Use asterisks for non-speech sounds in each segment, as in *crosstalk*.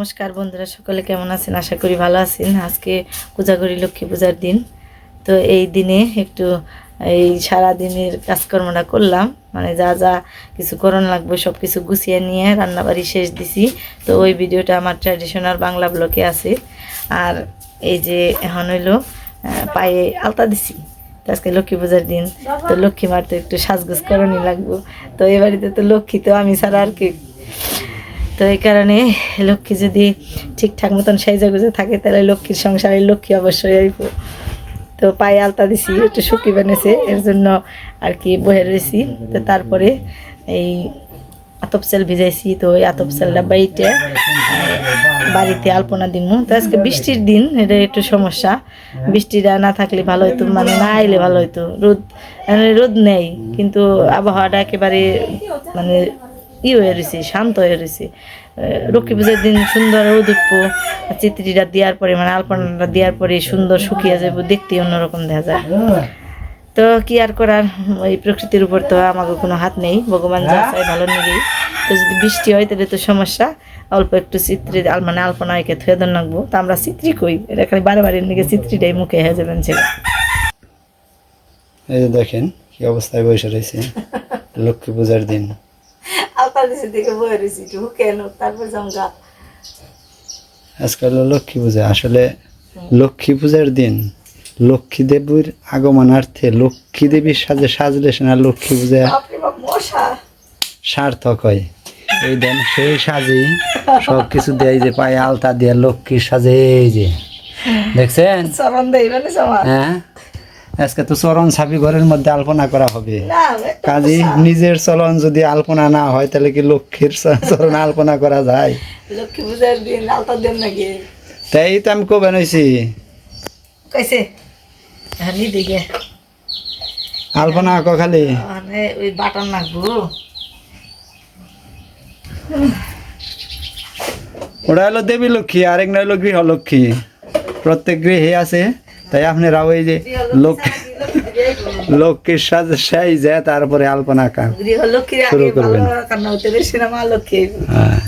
নমস্কার বন্ধুরা, সকলে কেমন আছেন? আশা করি ভালো আছেন। আজকে পূজাগরি লক্ষ্মী পূজার দিন। তো এই দিনে একটু এই সারা দিনের কাজকর্মটা করলাম। মানে যা যা কিছু করণ লাগবে সব কিছু গুছিয়ে নিয়ে রান্নাবাড়ি শেষ দিছি। তো ওই ভিডিওটা আমার ট্র্যাডিশনাল বাংলা ব্লকে আছে। আর এই যে এখন হইল পায়ে আলতা দিছি। আজকে লক্ষ্মী পূজার দিন। তো লক্ষ্মী মার তো একটু সাজগোজ করণই লাগবো। তো এই বাড়িতে তো লক্ষ্মী তো আমি ছাড়া আর কি তো এই কারণে লক্ষ্মী যদি ঠিকঠাক মতন সাইজা গুজে থাকে, তাহলে লক্ষ্মীর সংসারে লক্ষ্মী অবশ্যই আইব। তো পায়ে আলতা দিছি, একটু শুকি বেনেছে, এর জন্য আর কি বহে রয়েছি তো তারপরে এই আতপ চাল ভিজাইছি, তো ওই আতপ চালটা বাড়িতে বাড়িতে আলপনা দিমু। তো আজকে বৃষ্টির দিন, এটা একটু সমস্যা। বৃষ্টিটা না থাকলে ভালো হইতো মানে না আইলে ভালো হইতো। রোদ মানে রোদ নেই, কিন্তু আবহাওয়াটা একেবারে মানে ই হয়ে রয়েছে শান্ত হয়ে রয়েছে লক্ষ্মী পূজার দিন সুন্দর রোদ চিত্রিটা দেওয়ার পরে মানে আলপনাটা দেওয়ার পরে সুন্দর শুকিয়ে যাব দেখতে অন্যরকম দেখা যায়। তো কি আর করার ওই প্রকৃতির উপর তো আমাকে কোনো হাত নেই, ভগবান যা চায় ভালো নেই তো যদি বৃষ্টি হয়, তাহলে তো সমস্যা। অল্প একটু চিত্রি মানে আলপনা একে থুয়ে দেন রাখব। তো আমরা চিত্রি কই? এটা খালি বারে বারে নিকে চিত্রিটাই মুখে হয়ে যাবেন ছেলে। এই যে দেখেন, কি অবস্থায় বসে রয়েছে লক্ষ্মী পূজার দিন। আলতা দিছে দেখে বয়ে রয়েছি একটু কেন তারপর জমগা আজকাল লক্ষ্মী পূজা আসলে লক্ষ্মী পূজার দিন লক্ষ্মী দেবীর আগমনার্থে লক্ষ্মী দেবীর সাজে সাজলে সে না লক্ষ্মী পূজা সার্থক হয় এই দেন সেই সাজেই সব কিছু দেয় যে পায়ে আলতা দিয়ে লক্ষ্মীর সাজে এই যে দেখছেন হ্যাঁ আজকে তো চরণ ছাবি ঘরের মধ্যে আলপনা করা হবে। না কাজী নিজের চলন যদি আলপনা না হয় তাহলে কি লক্ষ্মীর চরণ আলপনা করা যায়? লক্ষ্মী পূজার দিন আলতা দেন নাকি? তাই তো আমি কবে নইছি? কইছে হানি দিকে। আলপনা আঁকো খালি। মানে ওই বাটার নাকবো ওটা হলো দেবী লক্ষ্মী আরেক নয় হলো গৃহলক্ষ্মী। প্রত্যেক গৃহে আছে। তাই আপনারা ওই যে লক্ষ্মী লক্ষ্মীর সাথে সেই যায় তারপরে আলপনা লক্ষ্মীর শুরু করবেন। হ্যাঁ।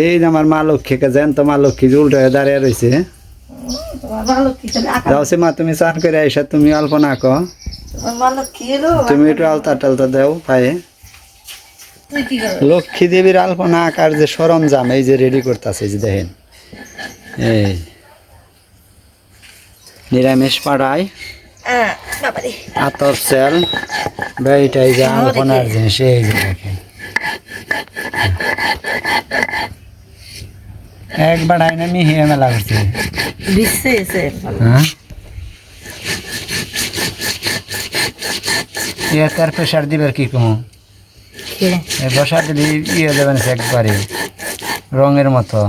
এই যে আমার মা লক্ষ্মীকে জ্যান্ত মা লক্ষ্মী উল্টো দাঁড়িয়ে রয়েছে যাও সে মা তুমি চান করে আইসা তুমি আলপনা এলো? তুমি একটু আলতা টালতা দাও পায়ে। কি লক্ষ্মী দেবীর আলপনা আঁকার যে সরঞ্জাম এই যে রেডি করতেছে যে দেখেন। এই। নিরামিষ পাড়ায়। আতর সেল বেইটাই যে আলপনার জিনিস এই যে দেখেন। একবার আইনে মিহিয়ে মেলা করছে। হ্যাঁ? ইয়ে তার প্রেশার দিবার কি কম? বসা দিলে ইয়ে দেবেন একবারে। রঙের মতো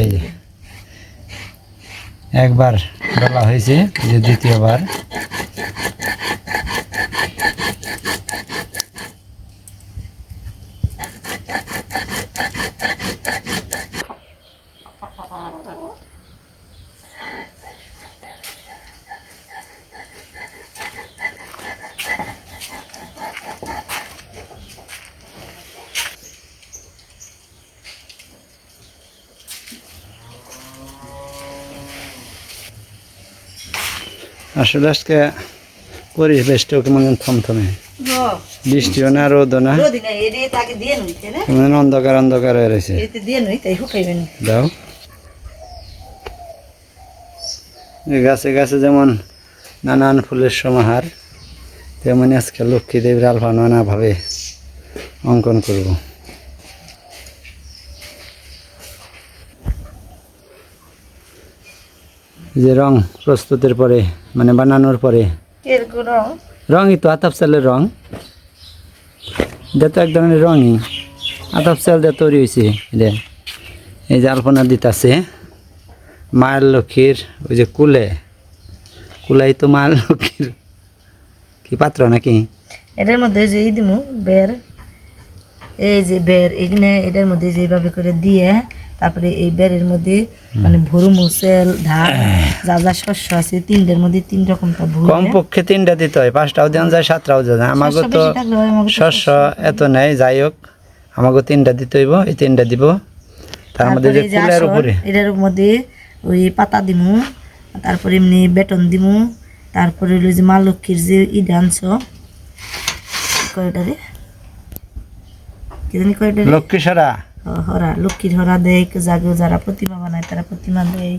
এই যে। একবার বলা হয়েছে যে দ্বিতীয়বার। আসলে আজকে পরিবেশটাও কেমন থমথমে। বৃষ্টিও না রোদও না। না? না কেমন অন্ধকার অন্ধকার হয়ে রয়েছে। দাও। গাছে গাছে যেমন নানান ফুলের সমাহার তেমনি আজকে লক্ষ্মী দেবীর আলফা নানাভাবে অঙ্কন করব। যে রং প্রস্তুতের পরে মানে বানানোর পরে। রঙই তো আতাপ চালের রং। এটা তো এক ধরনের রঙই। আতাপ চাল দিয়ে তৈরি হয়েছে এটা। এই যে আলপনা দিতাছে। মায়ের লক্ষ্মীর ওই যে কুলে। কুলাই তো মায়ের লক্ষ্মীর। কি পাত্র নাকি? এটার মধ্যে যে এই দিমু বের। এই যে বের এখানে এটার মধ্যে যেভাবে করে দিয়ে তারপরে এই বেরের মধ্যে মানে ভরু মুসেল ধান যা যা শস্য আছে তিনটের মধ্যে তিন রকমটা ভুল কম পক্ষে তিনটা দিতে হয় পাঁচটাও দেওয়া যায় সাতটাও যায়। আমাকে তো শস্য এত নেই যাই হোক আমাকে তিনটা দিতে হইব এই তিনটা দিব। তার মধ্যে যে কুলের উপরে। এটার মধ্যে ওই পাতা দিমু তারপরে এমনি বেতন দিমু তারপরে হলো যে মা লক্ষ্মীর যে ইডা আনছ কয়টারে কি জানি লক্ষ্মী সারা। হরা লক্ষ্মীর হরা দেয় জাগেও যারা প্রতিমা বানায় তারা প্রতিমা দেয়।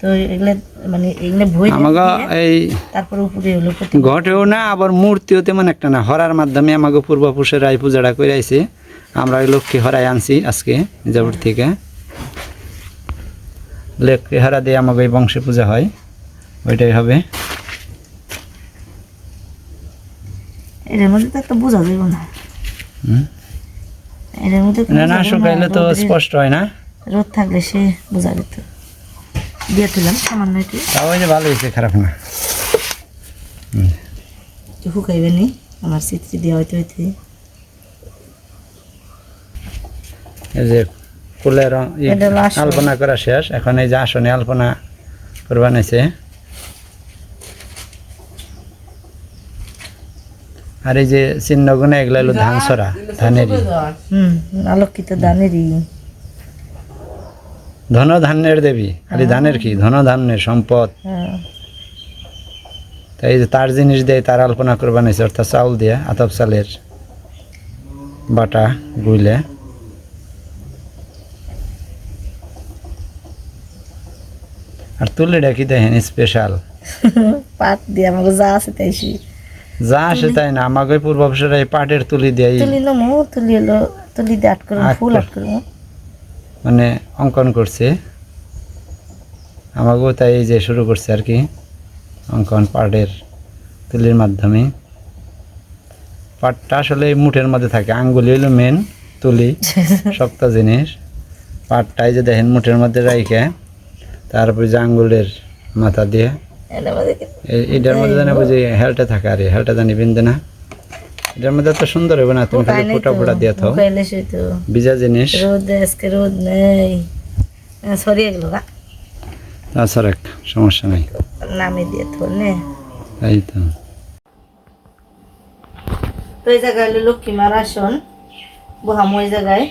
তো এগুলো মানে এগুলো বই আমাকে এই তারপরে উপরে হলো ঘটেও না আবার মূর্তিও তেমন একটা না। হরার মাধ্যমে আমাকে পূর্বপুরুষের রায় পূজাটা করে আইছে আমরা লক্ষ্মী হরাই আনছি আজকে মির্জাপুর থেকে। লক্ষ্মী হরা দিয়ে আমাকে এই বংশে পূজা হয়। ওইটাই হবে। এটার মধ্যে তো একটা বোঝা যাবে না। হুম। এটার মধ্যে না না শুকাইলে তো স্পষ্ট হয় না। রোদ থাকলে সে বোঝা যেত। দিয়ে সামান্য একটু। তাও ওই যে ভালো হয়েছে খারাপ না। শুকাইবে নি আমার দেওয়া হইতে হইতে। এই যে ফুলের। আলপনা করা শেষ। এখন এই যে আসনে আলপনা করবা আর এই যে চিহ্নগুলো এগুলো হলো ধান সরা ধানেরই। হুম আলোকিত দানেরই ধন ধান্যের দেবী খালি ধানের কি? ধন ধান্যের সম্পদ। হ্যাঁ। তাই যে তার জিনিস দিয়ে তার আলপনা করবা নিছে অর্থাৎ চাউল দিয়ে আতপ চালের বাটা গুইলে। আর তুলিটা কি দেখেন? স্পেশাল *laughs* পাট দিয়ে আমাকে যা আছে তাই যা আসে তাই না? আমাকে পূর্বাবসরা এই পাটের তুলি দেয়। তুলি নমু তুলি এলো তুলি দিয়ে আট আট ফুল আট করব মানে অঙ্কন করছে। আমাকেও তাই এই যে শুরু করছে আর কি অঙ্কন পাটের তুলির মাধ্যমে। পাটটা আসলে এই মুঠের মধ্যে থাকে আঙ্গুলি হলো মেন তুলি *laughs* শক্ত জিনিস। পাটটাই যে দেখেন মুঠের মধ্যে রাইখে তারপরে যে আঙ্গুলের মাথা দিয়ে এটার মধ্যে জানি বুঝি হেলটা থাকে আর হেলটা জানি বিন্দে না। এটার মধ্যে তো সুন্দর হবে না তুমি খালি ফুটা ফুটা দিয়ে থাও। ভিজা জিনিস। রোদ আজকে রোদ নেই। আহ, সরিয়ে গেল গা। তাছাড়া সমস্যা নাই। নামে দিয়ে থোর নে। এই তো। তো এই জায়গায় হলো লক্ষ্মী মার আসন। বহাম ওই জায়গায়।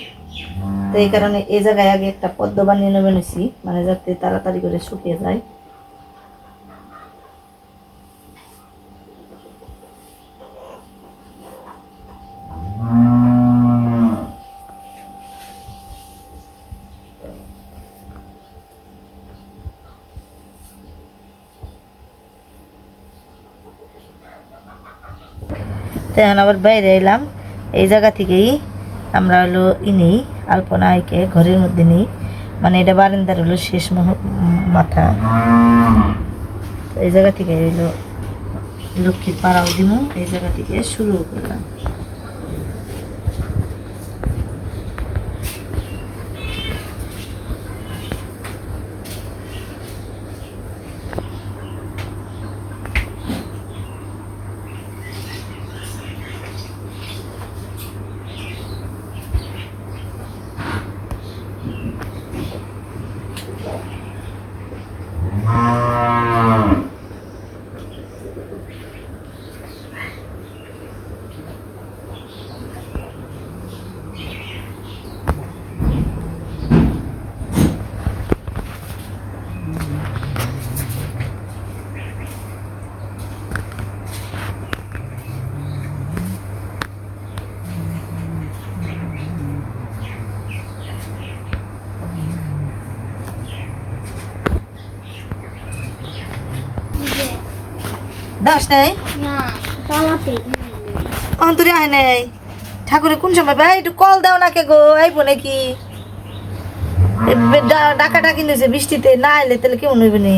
তো এই কারণে এই জায়গায় আগে একটা পদ্ম বানিয়ে নেবে নিছি মানে যাতে তাড়াতাড়ি করে শুকিয়ে যায়। এখন আবার বাইরে এলাম। এই জায়গা থেকেই আমরা হলো ই নেই, আলপনা আইকে ঘরের মধ্যে নিই। মানে এটা বারান্দার হলো শেষ মাথা। এই জায়গা থেকে হলো লক্ষ্মীর পাড়াও দিমু, এই জায়গা থেকে শুরু করলাম। দাস নাই? অন্তরে আয় নাই। ঠাকুরে কোন সময় ভাই একটু কল দাও না কে গো আইবো নাকি? ডাকা ডাকি নিয়েছে বৃষ্টিতে না এলে তাহলে কেমন হইবে নি?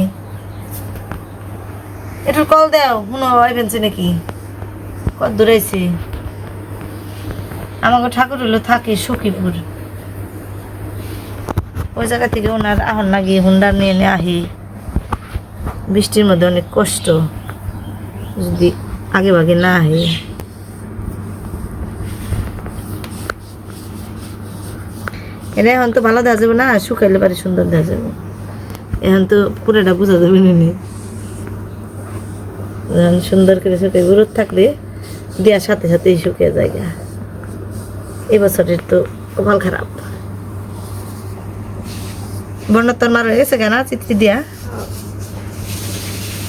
একটু কল দাও মনে আইবেনছে নাকি? কত দূরাইছে আমাকে ঠাকুর হলো থাকে সখীপুর। ওই জায়গা থেকে ওনার আহন নাকি হুন্ডা নিয়ে নিয়ে আহি। বৃষ্টির মধ্যে অনেক কষ্ট। যদি আগে ভাগে না আহে এটা এখন তো ভালো দেখা যাবে না, শুকাইলে পারে সুন্দর দেখা যাবে। এখন তো পুরোটা বোঝা যাবে না। সুন্দর করে শুকিয়ে রোদ থাকলে দেওয়ার সাথে সাথেই শুকিয়ে যায় গা। এই বছরের তো কপাল খারাপ। বর্ণার তোর মার হয়ে গেছে কেন চিত্রি দিয়া?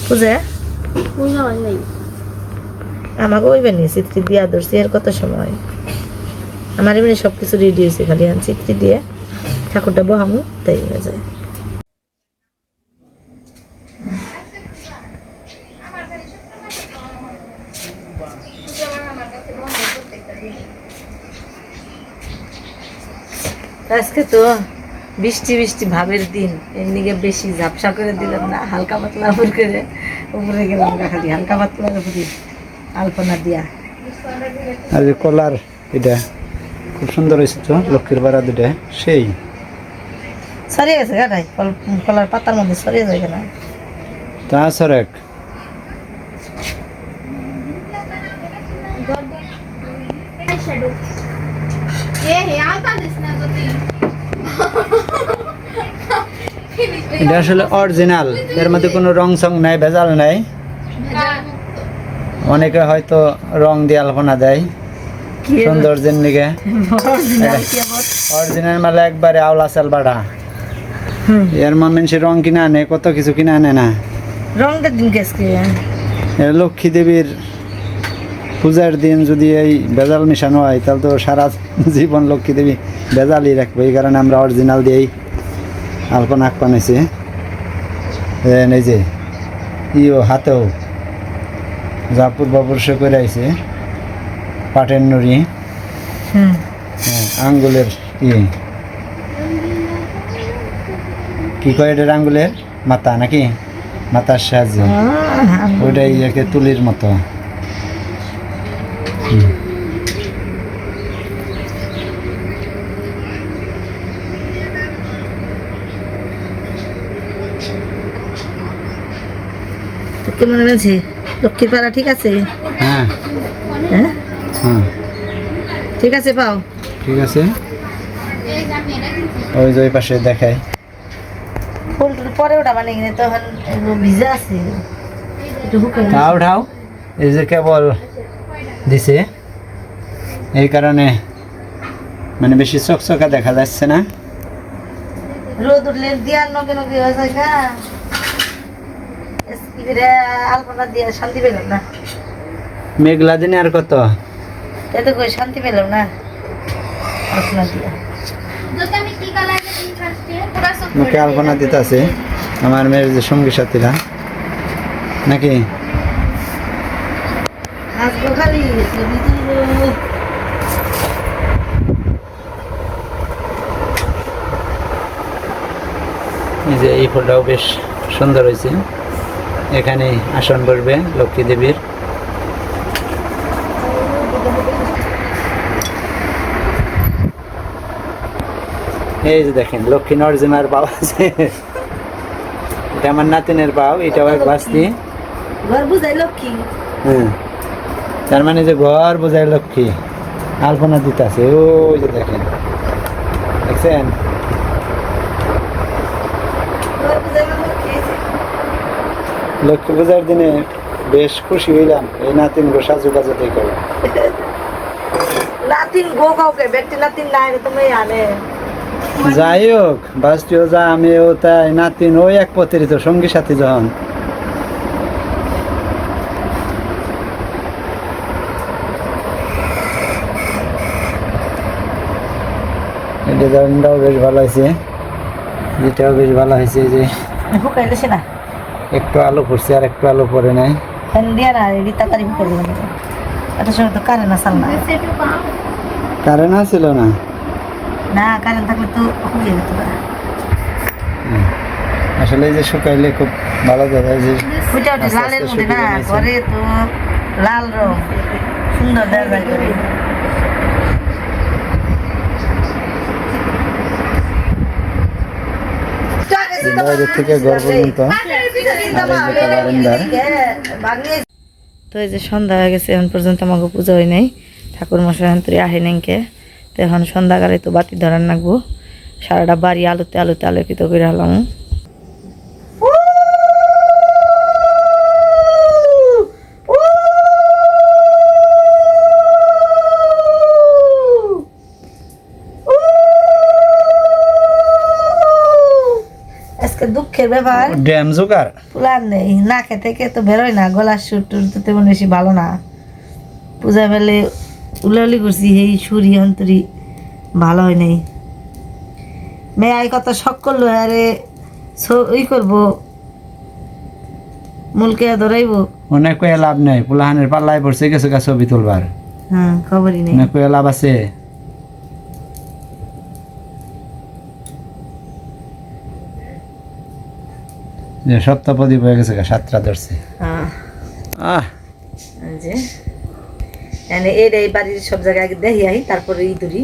বুঝে? হয় আমাকে ওইবে নিয়ে চিত্রি দিয়া ধরছি এর কত সময়? আমার এমনি সব কিছু রেডি হয়েছে খালি এখন চিত্রি দিয়ে ঠাকুরটা বহামু তাই হয়ে যায়। আজকে তো বৃষ্টি বৃষ্টি ভাবের দিন এর দিকে বেশি ঝাপসা করে দিলাম না হালকা পাতলা করে। উপরে গেলাম খালি হালকা পাতলার উপরে আলপনা দিয়া। আর যে কলার এটা খুব সুন্দর হয়েছে তো লক্ষ্মীর পাড়া দুটা সেই। সরিয়ে গেছে গাটাই কলার পাতার মধ্যে সরিয়ে যায় কেন? তা সর এ হে আলতা দিস না যদি এটা আসলে অরিজিনাল এর মধ্যে কোনো রং সং নাই ভেজাল নাই। অনেকে হয়তো রং দিয়ে আলপনা দেয়। সৌন্দর্যের নিগে? অরিজিনাল মালে একবারে আওলা চাল বাড়া এর মা মানুষে রং কিনা আনে কত কিছু কিনা আনে না। রংটা দিন লক্ষ্মী দেবীর পূজার দিন যদি এই ভেজাল মিশানো হয় তাহলে তো সারা জীবন লক্ষ্মী দেবী ভেজালই রাখবে। এই কারণে আমরা অরিজিনাল দিয়েই আলপনা আঁকপানেছি এই যে ইও হাতেও যা পূর্বপুরুষ করে আইছে পাটের নুড়ি। হুম। হ্যাঁ, আঙ্গুলের ই। কি কয় এটার আঙ্গুলের? মাথা নাকি? মাথার সাহায্যে। আহ, ওইটাই একে তুলির মতো। হুম। কেমন হয়েছে লক্ষ্মীর পাড়া ঠিক আছে? হ্যাঁ। হ্যাঁ? হ্যাঁ। ঠিক আছে পাও। ঠিক আছে। ওই যে ওই পাশে দেখাই। ফুল টুল পরে ওটা মানে কিনে তখন ভিজা আছে। তাও উঠাও এই যে কেবল দিছে। এই কারণে মানে বেশি চকচকা দেখা যাচ্ছে না। রোদ উঠলে দিয়ার নগে নগে হয়ে যায় আলপনা দিয়ে শান্তি পেলাম না। মেঘলা দিনে আর কত? এতে করে শান্তি পেলাম না। আলপনা দিয়া। মুখে আলপনা দিতে আছে আমার মেয়ের যে সঙ্গী সাথীরা। নাকি? এই যে এই ফুলটাও বেশ সুন্দর হয়েছে। এখানে আসন বসবে লক্ষ্মী দেবীর। এই যে দেখেন লক্ষ্মী নরজিমার পাও আছে এটা আমার নাতিনের পাও এটাও এক বাস্তি ঘর বুঝাই লক্ষ্মী। হ্যাঁ। তার মানে যে ঘর বোঝায় লক্ষ্মী। আলপনা দিতে আছে ওই যে দেখেন। দেখছেন ঘর বুঝাই আমার লক্ষ্মী লক্ষ্মী পূজার দিনে বেশ খুশি হইলাম। এই নাতিন গো সাজু কাজু দেখো। নাতিন গো কাউকে? ব্যক্তি নাতিন নাই তুমি আনে। যাই হোক বাস্তিও যা আমিও তাই। নাতিন ওই এক পথেরই তো সঙ্গী সাথী যখন। ডিজাইনটাও বেশ ভালো হয়েছে। যেটাও বেশ ভালো হয়েছে যে। না। একটু আলো পড়ছে আর একটু আলো পড়ে নাই। কারেন্ট আসাল না। না? না কারেন্ট থাকলে তো হুকিয়ে যেত আসলে যে শুকাইলে খুব ভালো যায় যে ওইটা ওটা লালের মধ্যে না তো লাল রং সুন্দর দেখা করে। বাইরে থেকে ঘর তো এই যে সন্ধ্যা হয়ে গেছে এখন পর্যন্ত আমাকে পুজো হয় নাই। ঠাকুর তুই আহে নাইকে তো এখন সন্ধ্যাকালে তো বাতি ধরার নাকবো সারাটা বাড়ি আলোতে আলোতে আলোকিত করে হলাম। দুঃখের ব্যাপার। ড্যাম জোগার পুলার নেই না খেতে খেতে তো বেরোয় না গলার সুর টুর তো তেমন বেশি ভালো না। পূজা বেলে উলাউলি করছি এই সুরি অন্তরি ভালো হয় নাই। মেয়ে আই কত শখ করল আরে ওই করব মুলকে ধরাইবো। অনেক কয়ে লাভ নেই পোলাহানের পাল্লায় পড়ছে গেছে ছবি তুলবার। হ্যাঁ খবরই নেই। অনেক কয়ে লাভ আছে। যে সপ্তাহপদি হয়ে গেছে সাতটা ধরছে। আহ। যে এনে এর এই বাড়ির সব জায়গায় দেখি আই তারপরে ইঁদুরি। দূরি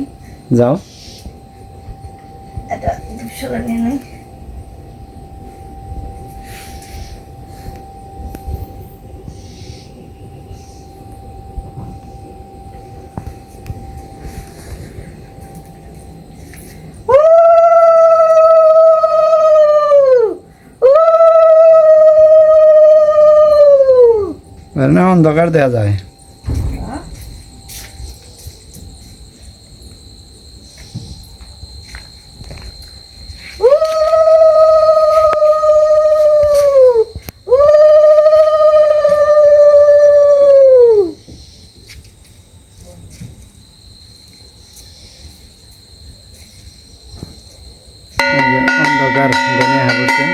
যাও এটা ধূপশলা নিয়ে নেই না অন্ধকার দেওয়া যায় এই যে অন্ধকার গনে হাবছে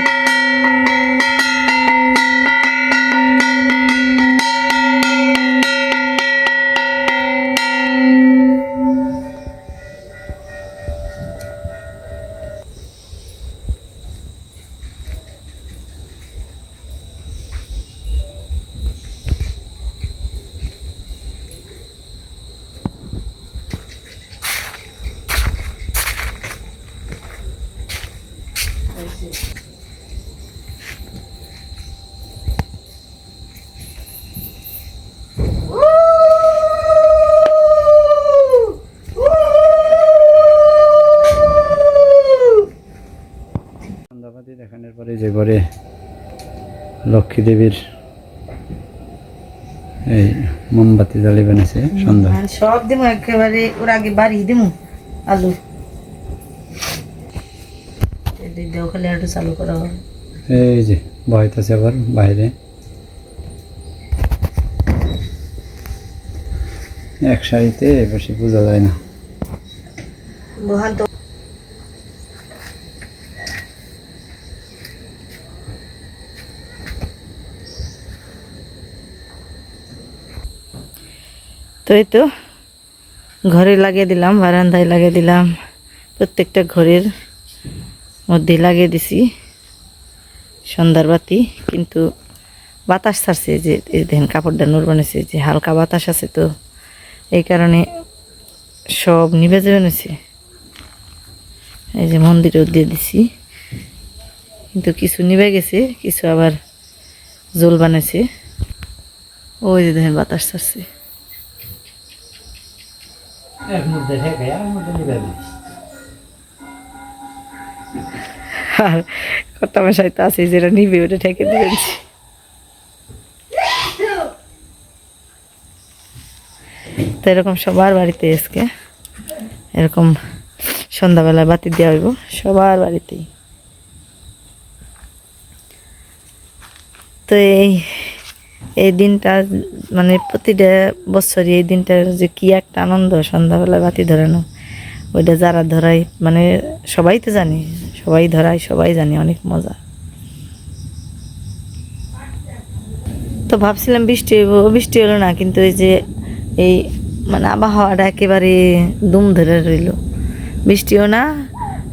দেখানোর পরে যে ঘরে লক্ষ্মী দেবীর এই মোমবাতি জ্বালিয়ে আছে সন্ধ্যা। সব দিমু একেবারে, ওর আগে বাড়ি দিমু, আলু। দেও খালি একটু চালু করা হবে। এই যে বহাইতেছে আবার বাইরে। এক সারিতে বেশি বোঝা যায় না। বহান তো তো এই তো ঘরে লাগিয়ে দিলাম বারান্দায় লাগিয়ে দিলাম। প্রত্যেকটা ঘরের মধ্যে লাগিয়ে দিছি। সন্ধ্যার বাতি, কিন্তু বাতাস ছাড়ছে যে দেখেন কাপড়টা নূর বানিয়েছে যে হালকা বাতাস আছে তো, এই কারণে সব নিভে যাবে এই যে মন্দিরেও দিয়ে দিছি। কিন্তু কিছু নিভে গেছে, কিছু আবার জোল বানাইছে ওই যে দেখেন বাতাস ছাড়ছে। আর কত মশাই তো আছে যেটা নিবে, ওটা ঠেকে তো এরকম সবার বাড়িতে আজকে, এরকম সন্ধ্যাবেলায় বাতি দেওয়া হইব, সবার বাড়িতেই। তো এই এই দিনটা মানে প্রতিটা বছরই এই দিনটার যে কি একটা আনন্দ সন্ধ্যাবেলায় বাতি ধরানো, ওইটা যারা ধরাই মানে সবাই তো জানি সবাই ধরাই সবাই জানি, অনেক মজা। তো ভাবছিলাম বৃষ্টি বৃষ্টি হলো না, কিন্তু এই যে এই মানে আবহাওয়াটা একেবারে দুম ধরে রইল। বৃষ্টিও না,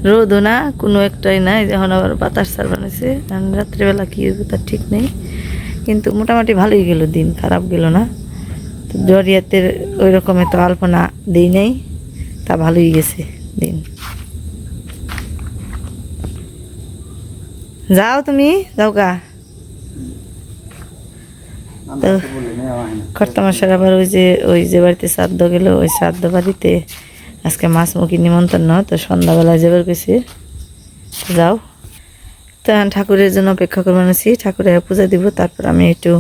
রোদও না, কোনো একটাই নাই যখন আবার বাতাস সার বানিয়েছে। কারণ রাত্রিবেলা কী হইব তার ঠিক নেই। কিন্তু মোটামুটি ভালোই গেল দিন, খারাপ গেল না। তো জরিয়াতের ওই রকমের তো আলপনা দিই নেই, তা ভালোই গেছে দিন। যাও তুমি যাও গা। তো কর্তামশার আবার ওই যে ওই যে বাড়িতে শ্রাদ্ধ গেল ওই শ্রাদ্ধ বাড়িতে আজকে মাছ মুখী নিমন্ত্রণ তো সন্ধ্যাবেলায় যাবার গেছে। যাও। তো ঠাকুরের জন্য অপেক্ষা করব আছি। ঠাকুরের পূজা দিব তারপর আমি একটু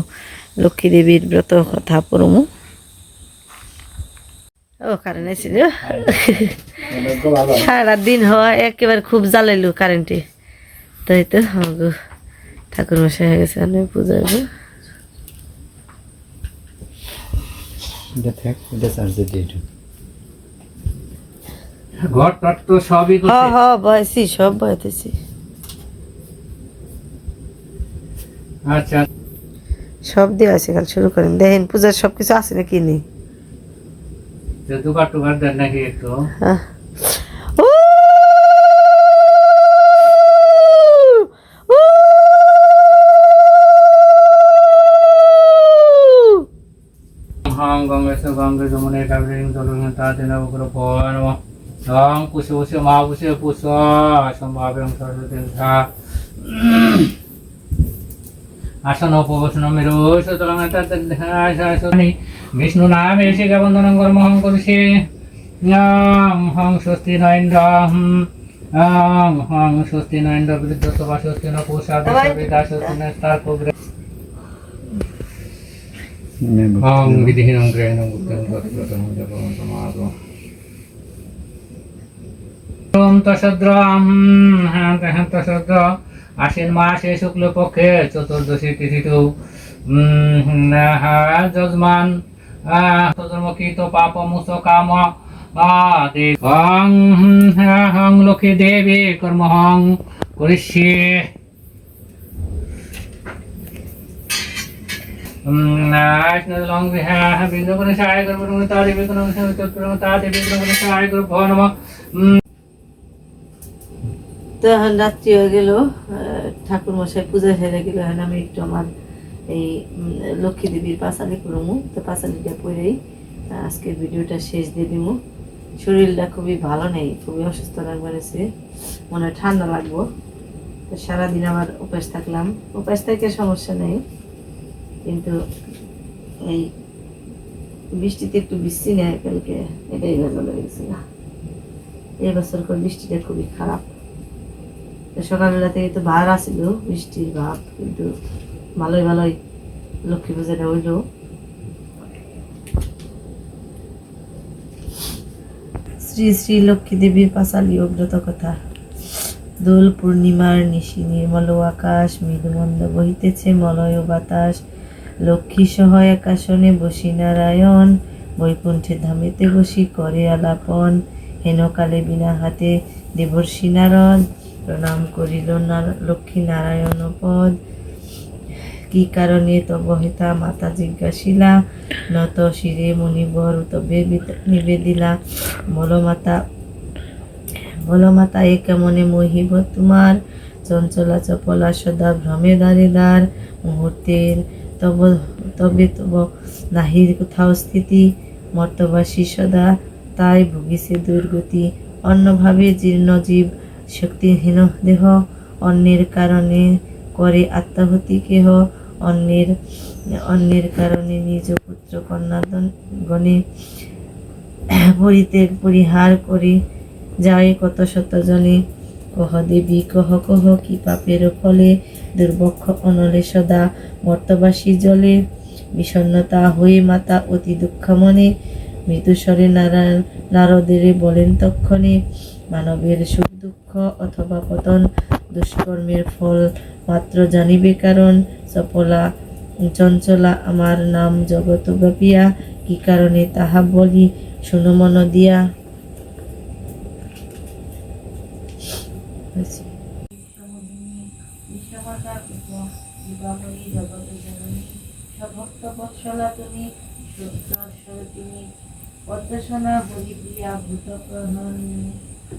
লক্ষ্মী দেবীর ব্রত কথা পড়মু ও কারেন্ট এসেছিল সারা দিন হয় একেবারে খুব জ্বালাইলো কারেন্টে তাই তো আমাকে ঠাকুর মশাই হয়ে গেছে আমি পূজার দিয়ে দিও। ঘর টট তো সবই হ করছে বয়সি সব আচ্ছা। সব দিয়ে আছে কাল শুরু করেন। দেখেন পূজার সব কিছু আছে নাকি নেই তো দুবার টুবার দেন নাকি একটু। হ্যাঁ। কুশে মা কুশে পুষ সম্ভাব্যং সরস্বতী ধা আসন উপবসন মেরু সুতরাং বিষ্ণু নাম এসে বন্দনং কর্ম হং করছে হং স্বস্তি নৈন্দ্র হং হং স্বস্তি নৈন্দ্র বৃদ্ধ সভা স্বস্তি ন পুষা বিদ্যা স্বস্তি ন স্তার তৎপ্রতম জপং সমাদো ওম তসদ্রাম হ্যাঁ হ্যাঁ তসদ্র আশ্বিন মাসে শুক্লপক্ষে চতুর্দশী তিথিতু যজমান চতুর্মুখী তো পাপ মুস কাম হং হং লক্ষ্মী দেবী কর্ম হং করিষ্যে এখন রাত্রি হয়ে গেল ঠাকুর মশাই পূজা গেল আমি একটু আমার এই লক্ষ্মী দেবীর পাঁচালি করব তো পাঁচালিটা পরেই আজকের ভিডিওটা শেষ দিয়ে দিব শরীরটা খুবই ভালো নেই খুবই অসুস্থ লাগবে সে মনে ঠান্ডা লাগবো তো সারাদিন আমার উপাস থাকলাম উপাস থেকে সমস্যা নেই কিন্তু এই বৃষ্টিতে একটু বৃষ্টি নেয়, কালকে এটাই ভেজাল হয়ে গেছিল এই বছরকার বৃষ্টিটা খুবই খারাপ। সকালবেলা থেকে তো ভার আসিল, বৃষ্টির ভাব, কিন্তু ভালোই ভালোই লক্ষ্মী পূজাটা হইল। শ্রী শ্রী লক্ষ্মী দেবীর পাঁচালি অগ্রত কথা দোল পূর্ণিমার নিশি নির্মল আকাশ মৃদুমন্দ বহিতেছে মলয় বাতাস। লক্ষ্মী সহ একাশনে বসি নারায়ণ, বৈকুণ্ঠে ধামেতে বসি করে আলাপন। হেনকালে বিনা হাতে দেবর্ষি নারদ প্রণাম করিল লক্ষ্মী নারায়ণ পদ। কি কারণে তব হেতা মাতা জিজ্ঞাসিলা নত শিরে মণিবর তবে নিবেদিলা, বল মাতা, বল এ কেমনে মহিব তোমার? চঞ্চলা চপলা সদা ভ্রমে দাঁড়ে দাঁড় মুহূর্তের তব তবে তব নাহির কোথাও স্থিতি, মর্তবাসী সদা তাই ভুগিছে দুর্গতি। অন্যভাবে জীর্ণ জীব শক্তিহীন দেহ, অন্যের কারণে করে আত্মাহতি কেহ, অন্যের অন্যের কারণে নিজ পুত্র কন্যা গণে পরিত্যাগ পরিহার করে যায় কত শত জনে। কহ দেবী, কহ কহ, কি পাপের ফলে দুর্বক্ষ অনলে সদা মর্তবাসী জলে, বিষণ্ণতা হয়ে মাতা অতি দুঃখ মনে মৃদুস্বরে নারায়ণ নারদের বলেন তক্ষণে, মানবের সুখ দুঃখ অথবা পতন, দুষ্কর্মের ফল মাত্র জানিবে কারণ, সফলা চঞ্চলা আমার নাম জগত ব্যাপিয়া, কি কারণে তাহা বলি শুনো মন দিয়া।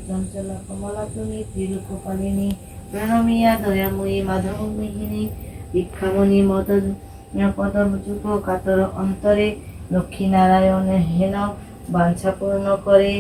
চঞ্চলা কমলা তুমি ত্রিলোকপালিনী প্রণমিয়া দয়াময়ী মাধব মোহিনী দীক্ষামণি মদ পদযুগ কাতর অন্তরে লক্ষ্মী নারায়ণ হেন বাঞ্ছা পূর্ণ করে।